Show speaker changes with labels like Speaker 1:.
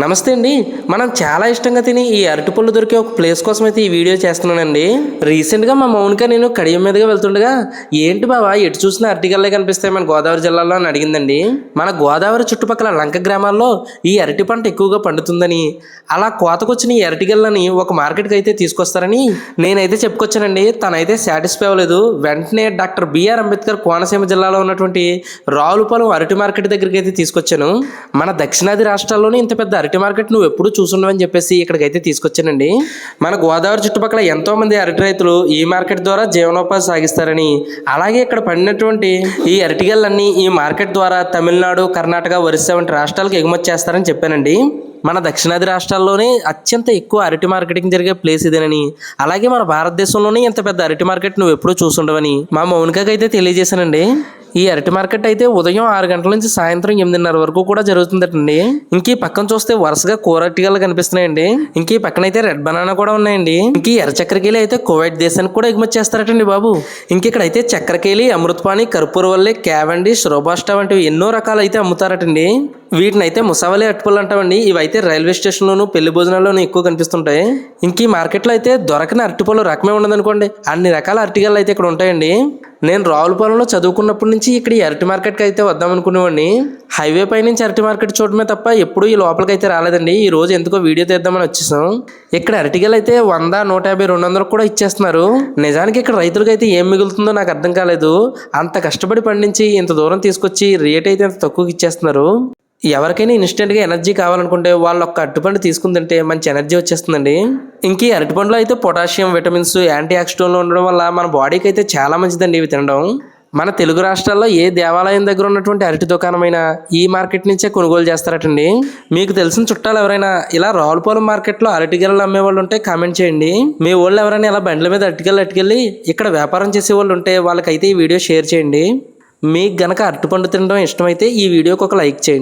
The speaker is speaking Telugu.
Speaker 1: నమస్తే అండి. మనం చాలా ఇష్టంగా తిని ఈ అరటిపళ్ళు దొరికే ఒక ప్లేస్ కోసం అయితే ఈ వీడియో చేస్తున్నానండి. రీసెంట్గా మా మౌనిక నేను కడియం మీదుగా వెళ్తుండగా ఏంటి బావా ఎటు చూసినా అరటికల్లే కనిపిస్తాయి మన గోదావరి జిల్లాలో అని అడిగిందండి. మన గోదావరి చుట్టుపక్కల లంక గ్రామాల్లో ఈ అరటి పంట ఎక్కువగా పండుతుందని అలా కోతకొచ్చిన ఈ అరటిగల్లని ఒక మార్కెట్కి అయితే తీసుకొస్తారని నేనైతే చెప్పుకొచ్చానండి. తనైతే సాటిస్ఫై అవ్వలేదు. వెంటనే డాక్టర్ బిఆర్ అంబేద్కర్ కోనసీమ జిల్లాలో ఉన్నటువంటి రావులపాలెం అరటి మార్కెట్ దగ్గరికి అయితే తీసుకొచ్చాను. మన దక్షిణాది రాష్ట్రాల్లోనే ఇంత పెద్ద అరటి మార్కెట్ నువ్వు ఎప్పుడు చూసుండవని చెప్పేసి ఇక్కడికి అయితే తీసుకొచ్చానండి. మన గోదావరి చుట్టుపక్కల ఎంతో మంది అరటి రైతులు ఈ మార్కెట్ ద్వారా జీవనోపాధి సాగిస్తారని అలాగే ఇక్కడ పడినటువంటి ఈ అరటిగల్లన్నీ ఈ మార్కెట్ ద్వారా తమిళనాడు కర్ణాటక ఒరిస్సా వంటి రాష్ట్రాలకు ఎగుమతి చేస్తారని చెప్పానండి. మన దక్షిణాది రాష్ట్రాల్లోనే అత్యంత ఎక్కువ అరటి మార్కెటింగ్ జరిగే ప్లేస్ ఇదేనని అలాగే మన భారతదేశంలోనే ఇంత పెద్ద అరటి మార్కెట్ నువ్వు ఎప్పుడూ చూసుండవని మా మౌనికకి అయితే తెలియజేశానండి. ఈ అరటి మార్కెట్ అయితే ఉదయం ఆరు గంటల నుంచి సాయంత్రం ఎనిమిదిన్నర వరకు కూడా జరుగుతుందటండి. ఇంక ఈ పక్కన చూస్తే వరుసగా కూర కనిపిస్తున్నాయండి. ఇంక ఈ పక్కన అయితే రెడ్ బనానా కూడా ఉన్నాయండి. ఇంకీ ఎర్ర చక్కెరకేళి అయితే కువైట్ దేశానికి కూడా ఎగుమతి చేస్తారటండి బాబు. ఇంక ఇక్కడ అయితే చక్కెరకేళి అమృతపాణి కర్పూర వల్లే క్యావండి రోబాస్టా వంటివి ఎన్నో రకాలు అయితే అమ్ముతారటండి. వీటిని అయితే ముసావలి అరటిపళ్ళు అంటామండి. ఇవి అయితే రైల్వే స్టేషన్లోను పెళ్ళి భోజనాల్లోనూ ఎక్కువ కనిపిస్తుంటాయి. ఇంక ఈ మార్కెట్లో అయితే దొరకని అరటిపళ్ళు రకమే ఉండదనుకోండి. అన్ని రకాల అరటిగళ్ళు అయితే ఇక్కడ ఉంటాయండి. నేను రావులపాలెంలో చదువుకున్నప్పటి నుంచి ఇక్కడ ఈ అరటి మార్కెట్కి అయితే వద్దాం అనుకునేవాడిని హైవే పై నుంచి అరటి మార్కెట్ చూడమే తప్ప ఎప్పుడూ ఈ లోపలికి అయితే రాలేదండి. ఈ రోజు ఎందుకో వీడియో తీద్దామని వచ్చేసాం. ఇక్కడ అరటిగలు అయితే వంద నూట యాభై రెండు వందలకు కూడా ఇచ్చేస్తున్నారు. నిజానికి ఇక్కడ రైతులకు అయితే ఏం మిగులుతుందో నాకు అర్థం కాలేదు. అంత కష్టపడి పండించి ఇంత దూరం తీసుకొచ్చి రేట్ అయితే ఇంత తక్కువకి ఇచ్చేస్తున్నారు. ఎవరికైనా ఇన్స్టెంట్గా ఎనర్జీ కావాలనుకుంటే వాళ్ళు ఒక అరటిపండు తీసుకుని తింటే మంచి ఎనర్జీ వచ్చేస్తుందండి. ఇంక ఈ అరటిపండులో అయితే పొటాషియం విటమిన్స్ యాంటీ ఆక్సిడెంట్లు ఉండడం వల్ల మన బాడీకి అయితే చాలా మంచిదండి ఇవి తినడం. మన తెలుగు రాష్ట్రాల్లో ఏ దేవాలయం దగ్గర ఉన్నటువంటి అరటి దుకాణమైనా ఈ మార్కెట్ నుంచే కొనుగోలు చేస్తారటండి. మీకు తెలిసిన చుట్టాలు ఎవరైనా ఇలా రావులపాలెం మార్కెట్లో అరటిగెలలు అమ్మే అమ్మేవాళ్ళు ఉంటే కామెంట్ చేయండి. మీ వాళ్ళు ఎవరైనా ఇలా బండ్ల మీద అరటిగెలు అట్టుకెళ్ళి ఇక్కడ వ్యాపారం చేసే వాళ్ళు ఉంటే వాళ్ళకైతే ఈ వీడియో షేర్ చేయండి. మీకు గనక అరటిపండు తినడం ఇష్టమైతే ఈ వీడియోకి ఒక లైక్ చేయండి.